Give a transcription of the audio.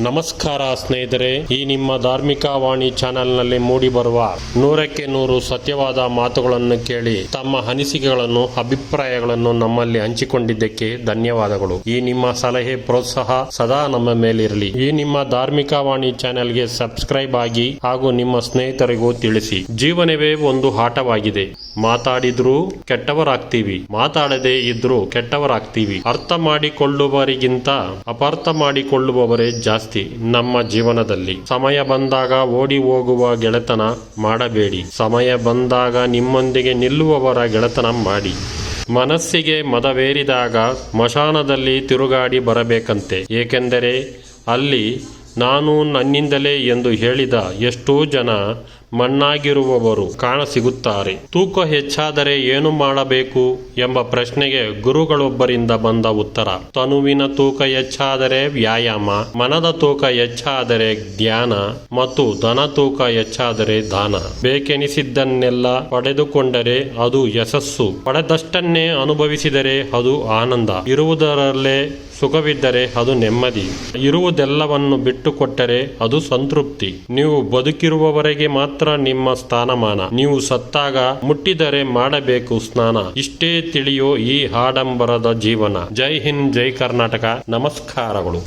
ನಮಸ್ಕಾರ ಸ್ನೇಹಿತರೆ, ಈ ನಿಮ್ಮ ಧಾರ್ಮಿಕ ವಾಣಿ ಚಾನೆಲ್ನಲ್ಲಿ ಮೂಡಿಬರುವ ನೂರಕ್ಕೆ ನೂರು ಸತ್ಯವಾದ ಮಾತುಗಳನ್ನು ಕೇಳಿ ತಮ್ಮ ಅನಿಸಿಕೆಗಳನ್ನು, ಅಭಿಪ್ರಾಯಗಳನ್ನು ನಮ್ಮಲ್ಲಿ ಹಂಚಿಕೊಂಡಿದ್ದಕ್ಕೆ ಧನ್ಯವಾದಗಳು. ಈ ನಿಮ್ಮ ಸಲಹೆ ಪ್ರೋತ್ಸಾಹ ಸದಾ ನಮ್ಮ ಮೇಲಿರಲಿ. ಈ ನಿಮ್ಮ ಧಾರ್ಮಿಕ ವಾಣಿ ಚಾನೆಲ್ಗೆ ಸಬ್ಸ್ಕ್ರೈಬ್ ಆಗಿ ಹಾಗೂ ನಿಮ್ಮ ಸ್ನೇಹಿತರಿಗೂ ತಿಳಿಸಿ. ಜೀವನವೇ ಒಂದು ಆಟವಾಗಿದೆ. ಮಾತಾಡಿದ್ರೂ ಕೆಟ್ಟವರಾಗ್ತೀವಿ. ಮಾತಾಡದೇ ಇದ್ರೂ ಕೆಟ್ಟವರಾಗ್ತೀವಿ. ಅರ್ಥ ಮಾಡಿಕೊಳ್ಳುವವರಿಗಿಂತ ಅಪಾರ್ಥ ಮಾಡಿಕೊಳ್ಳುವವರೇ ಜಾಸ್ತಿ. ನಮ್ಮ ಜೀವನದಲ್ಲಿ. ಸಮಯ ಬಂದಾಗ ಓಡಿ ಹೋಗುವ ಗೆಳೆತನ ಮಾಡಬೇಡಿ. ಸಮಯ ಬಂದಾಗ ನಿಮ್ಮೊಂದಿಗೆ ನಿಲ್ಲುವವರ ಗೆಳೆತನ ಮಾಡಿ. ಮನಸ್ಸಿಗೆ ಮದವೇರಿದಾಗ ಮಶಾನದಲ್ಲಿ ತಿರುಗಾಡಿ ಬರಬೇಕಂತೆ. ಏಕೆಂದರೆ ಅಲ್ಲಿ ನಾನು ನನ್ನಿಂದಲೇ ಎಂದು ಹೇಳಿದ ಎಷ್ಟೋ ಜನ ಮಣ್ಣಾಗಿರುವವರು ಕಾಣಸಿಗುತ್ತಾರೆ. ತೂಕ ಹೆಚ್ಚಾದರೆ ಏನು ಮಾಡಬೇಕು ಎಂಬ ಪ್ರಶ್ನೆಗೆ ಗುರುಗಳೊಬ್ಬರಿಂದ ಬಂದ ಉತ್ತರ. ತನುವಿನ ತೂಕ ಹೆಚ್ಚಾದರೆ ವ್ಯಾಯಾಮ, ಮನದ ತೂಕ ಹೆಚ್ಚಾದರೆ ಧ್ಯಾನ ಮತ್ತು ಧನ ತೂಕ ಹೆಚ್ಚಾದರೆ ದಾನ. ಬೇಕೆನಿಸಿದ್ದನ್ನೆಲ್ಲ ಪಡೆದುಕೊಂಡರೆ ಅದು ಯಶಸ್ಸು. ಪಡೆದಷ್ಟನ್ನೇ ಅನುಭವಿಸಿದರೆ ಅದು ಆನಂದ. ಇರುವುದರಲ್ಲೇ ಸುಖವಿದ್ದರೆ ಅದು ನೆಮ್ಮದಿ. ಇರುವುದೆಲ್ಲವನ್ನು ಬಿಟ್ಟುಕೊಟ್ಟರೆ ಅದು ಸಂತೃಪ್ತಿ. ನೀವು ಬದುಕಿರುವವರೆಗೆ ಮಾತ್ರ ನಿಮ್ಮ ಸ್ಥಾನಮಾನ. ನೀವು ಸತ್ತಾಗ ಮುಟ್ಟಿದರೆ ಮಾಡಬೇಕು ಸ್ನಾನ. ಇಷ್ಟೇ ತಿಳಿಯೋ ಈ ಆಡಂಬರದ ಜೀವನ. ಜೈ ಹಿಂದ್, ಜೈ ಕರ್ನಾಟಕ. ನಮಸ್ಕಾರಗಳು.